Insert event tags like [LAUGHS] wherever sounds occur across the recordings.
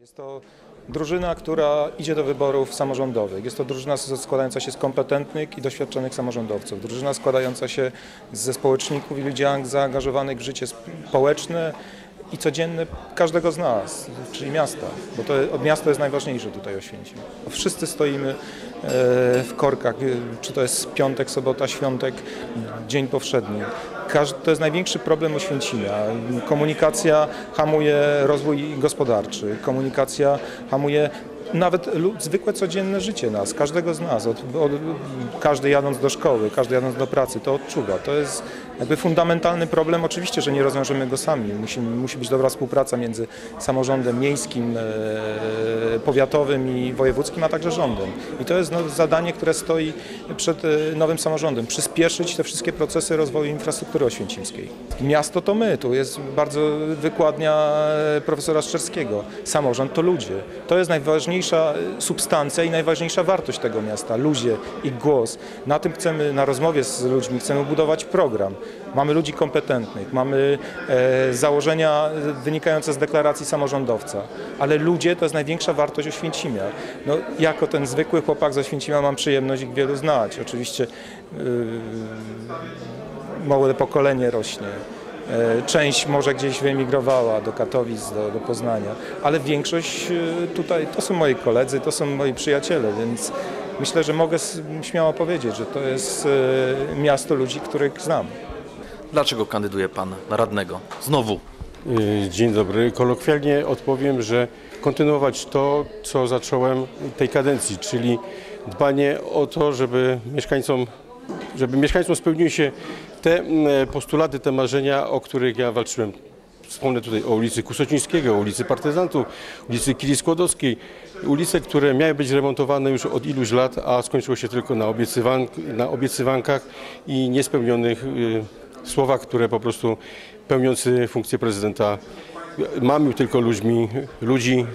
Jest to drużyna, która idzie do wyborów samorządowych. Jest to drużyna składająca się z kompetentnych i doświadczonych samorządowców. Drużyna składająca się ze społeczników i ludzi zaangażowanych w życie społeczne i codzienne każdego z nas, czyli miasta, bo to od miasta jest najważniejsze tutaj Oświęcim. Wszyscy stoimy e, w korkach, e, czy to jest piątek, sobota, świątek, dzień powszedni. To jest największy problem Oświęcimia. Komunikacja hamuje rozwój gospodarczy, komunikacja hamuje nawet zwykłe codzienne życie nas, każdego z nas. Od, od, każdy jadąc do szkoły, każdy jadąc do pracy, to odczuwa. To jest jakby fundamentalny problem. Oczywiście, że nie rozwiążemy go sami. Musi, musi być dobra współpraca między samorządem miejskim, e, powiatowym i wojewódzkim, a także rządem. I to jest no, zadanie, które stoi przed e, nowym samorządem. Przyspieszyć te wszystkie procesy rozwoju infrastruktury oświęcimskiej. Miasto to my. Tu jest bardzo wykładnia e, profesora Szczerskiego. Samorząd to ludzie. To jest najważniejsza e, substancja i najważniejsza wartość tego miasta. Ludzie, ich głos. Na tym chcemy, na rozmowie z ludźmi, chcemy budować program. Mamy ludzi kompetentnych, mamy e, założenia wynikające z deklaracji samorządowca, ale ludzie to jest największa wartość Oświęcimia. No, jako ten zwykły chłopak z Oświęcimia mam przyjemność ich wielu znać. Oczywiście yy, młode pokolenie rośnie. E, Część może gdzieś wyemigrowała do Katowic, do, do Poznania, ale większość e, tutaj to są moi koledzy, to są moi przyjaciele, więc myślę, że mogę śmiało powiedzieć, że to jest e, miasto ludzi, których znam. Dlaczego kandyduje pan na radnego? Znowu. Dzień dobry. Kolokwialnie odpowiem, że kontynuować to, co zacząłem tej kadencji, czyli dbanie o to, żeby mieszkańcom, żeby mieszkańcom spełniły się te mm, postulaty, te marzenia, o których ja walczyłem. Wspomnę tutaj o ulicy Kusocińskiego, ulicy Partyzantów, ulicy Kili Skłodowskiej. Ulice, które miały być remontowane już od iluś lat, a skończyło się tylko na, obiecywan- na obiecywankach i niespełnionych y, słowach, które po prostu pełniący funkcję prezydenta mamił tylko ludźmi, ludzi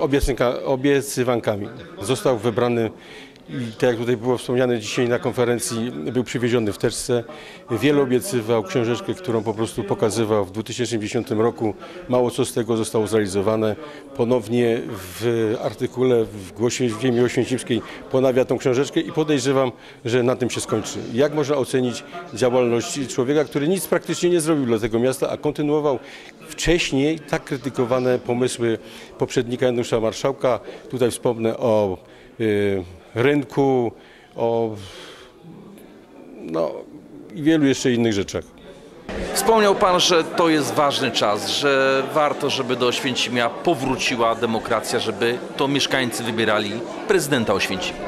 obiecywanka- obiecywankami. Został wybrany i tak jak tutaj było wspomniane dzisiaj na konferencji, był przywieziony w teczce. Wiele obiecywał, książeczkę, którą po prostu pokazywał w 2010 roku. Mało co z tego zostało zrealizowane. Ponownie w artykule w Głosie Ziemi Oświęcimskiej ponawia tą książeczkę i podejrzewam, że na tym się skończy. Jak można ocenić działalność człowieka, który nic praktycznie nie zrobił dla tego miasta, a kontynuował wcześniej tak krytykowane pomysły poprzednika Janusza Marszałka. Tutaj wspomnę o y, rynku, o no, i wielu jeszcze innych rzeczach. Wspomniał pan, że to jest ważny czas, że warto, żeby do Oświęcimia powróciła demokracja, żeby to mieszkańcy wybierali prezydenta Oświęcimia.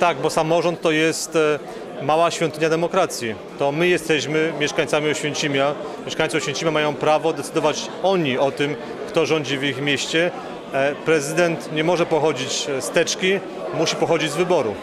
Tak, bo samorząd to jest e, mała świątynia demokracji. To my jesteśmy mieszkańcami Oświęcimia. Mieszkańcy Oświęcimia mają prawo decydować oni o tym, kto rządzi w ich mieście. E, Prezydent nie może pochodzić z teczki, musi pochodzić z wyboru.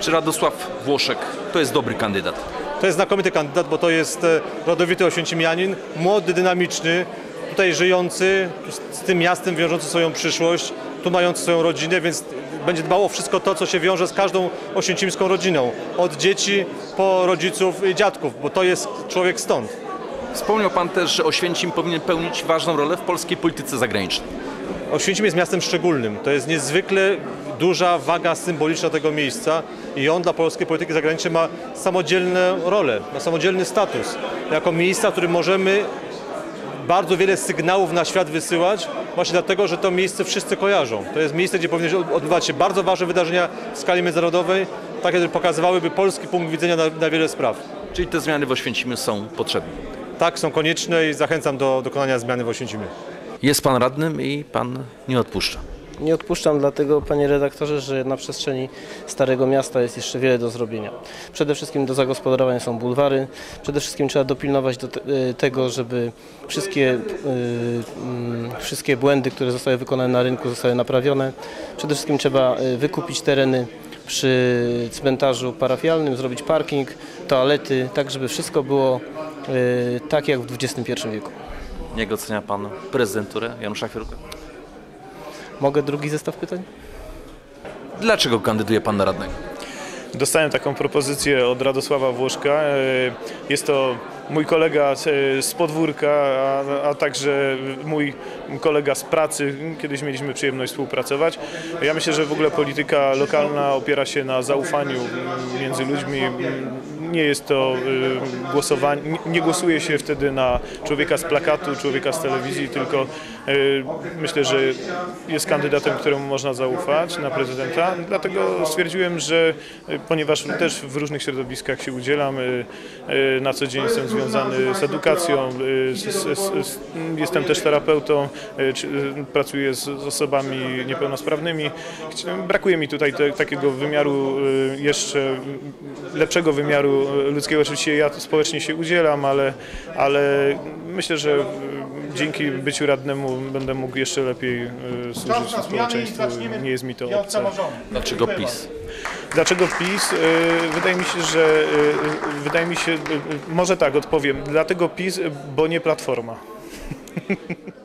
Czy Radosław Włoszek to jest dobry kandydat? To jest znakomity kandydat, bo to jest e, rodowity oświęcimianin, młody, dynamiczny, tutaj żyjący, z- z tym miastem wiążący swoją przyszłość, tu mający swoją rodzinę, więc będzie dbał o wszystko to, co się wiąże z każdą oświęcimską rodziną. Od dzieci po rodziców i dziadków, bo to jest człowiek stąd. Wspomniał pan też, że Oświęcim powinien pełnić ważną rolę w polskiej polityce zagranicznej. Oświęcim jest miastem szczególnym. To jest niezwykle duża waga symboliczna tego miejsca i on dla polskiej polityki zagranicznej ma samodzielną rolę, ma samodzielny status. Jako miejsca, w którym możemy bardzo wiele sygnałów na świat wysyłać, właśnie dlatego, że to miejsce wszyscy kojarzą. To jest miejsce, gdzie powinny odbywać się bardzo ważne wydarzenia w skali międzynarodowej, takie, które pokazywałyby polski punkt widzenia na, na wiele spraw. Czyli te zmiany w Oświęcimiu są potrzebne. Tak, są konieczne i zachęcam do dokonania zmiany w Oświęcimiu. Jest pan radnym i pan nie odpuszcza. Nie odpuszczam dlatego, panie redaktorze, że na przestrzeni Starego Miasta jest jeszcze wiele do zrobienia. Przede wszystkim do zagospodarowania są bulwary, przede wszystkim trzeba dopilnować do te, y, tego, żeby wszystkie, y, mm, wszystkie błędy, które zostały wykonane na rynku zostały naprawione. Przede wszystkim trzeba y, wykupić tereny przy cmentarzu parafialnym, zrobić parking, toalety, tak żeby wszystko było y, tak jak w XXI wieku. Jak ocenia pan prezydenturę Janusza Chwiaruka? Mogę drugi zestaw pytań? Dlaczego kandyduje pan na radnego? Dostałem taką propozycję od Radosława Włoszka. E, Jest to mój kolega z, z podwórka, a, a także mój kolega z pracy. Kiedyś mieliśmy przyjemność współpracować. Ja myślę, że w ogóle polityka lokalna opiera się na zaufaniu między ludźmi. Nie jest to y, głosowanie, nie- głosuje się wtedy na człowieka z plakatu, człowieka z telewizji, tylko myślę, że jest kandydatem, któremu można zaufać na prezydenta. Dlatego stwierdziłem, że y, ponieważ też w różnych środowiskach się udzielam, y, y, na co dzień jestem związany z edukacją, y, jestem też terapeutą, y, y, pracuję z, osobami niepełnosprawnymi. Brakuje mi tutaj te, takiego wymiaru y, jeszcze y, lepszego wymiaru y, ludzkiego. Oczywiście ja społecznie się udzielam, ale, ale myślę, że y, dzięki byciu radnemu będę mógł jeszcze lepiej y, służyć społeczeństwu. Nie jest mi to obce. Dlaczego PiS? Dlaczego PiS? Wydaje mi się, że y, wydaje mi się, y, może tak odpowiem. Dlatego PiS, bo nie Platforma. [LAUGHS]